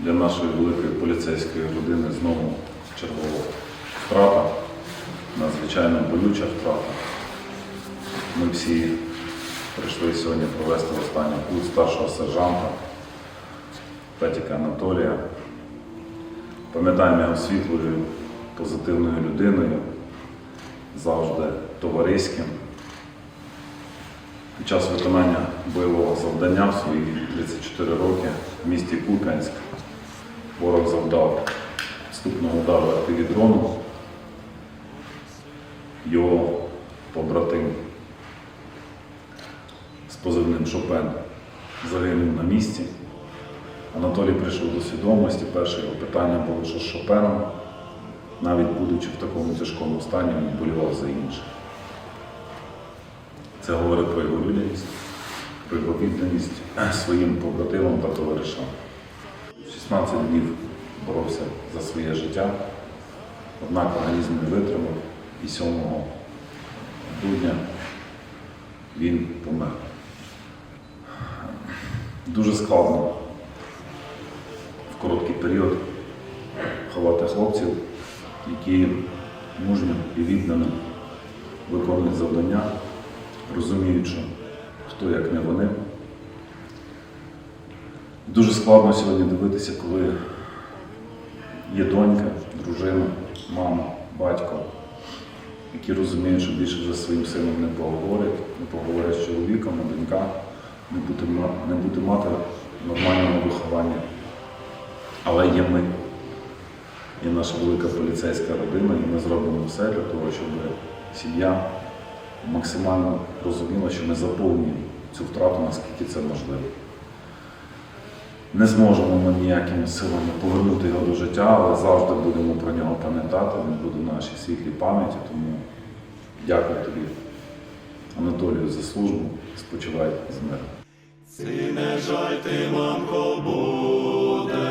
для нашої великої поліцейської родини знову чергова втрата, надзвичайно болюча втрата. Ми всі прийшли сьогодні провести останній путь старшого сержанта Петіка Анатолія. Пам'ятаємо його світлою, позитивною людиною, завжди товариським. Під час виконання бойового завдання в свої 34 роки в місті Куп'янськ ворог завдав вступного удару артилідрону. Його побратим з позивним Шопен загинув на місці. Анатолій прийшов до свідомості. Перше його питання було, що з Шопеном, навіть будучи в такому тяжкому стані, він болював за інших. Це говорить про його людяність, про його відданість своїм побратимам та товаришам. 16 днів боровся за своє життя, однак організм не витримав і 7 грудня він помер. Дуже складно в короткий період ховати хлопців, які мужньо і віддано виконують завдання, розуміють, що хто як не вони. Дуже складно сьогодні дивитися, коли є донька, дружина, мама, батько, які розуміють, що більше вже своїм сином не поговорять, не поговорять з чоловіком, а донька не буде, не буде мати нормального виховання. Але є ми, є наша велика поліцейська родина, і ми зробимо все для того, щоб сім'я максимально розуміла, що ми заповнюємо цю втрату, наскільки це можливо. Не зможемо ми ніякими силами повернути його до життя, але завжди будемо про нього пам'ятати, він буде в нашій світлій пам'яті. Тому дякую тобі, Анатолію, за службу. Спочивай з миром. Сине не жаль ти, мамко, буде,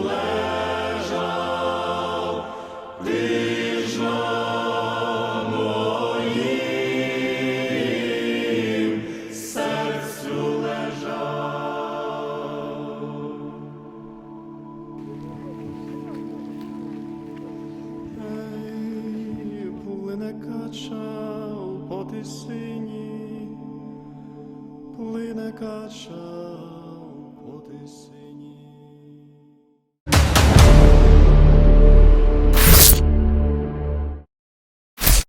потисині, плине кача у потисині.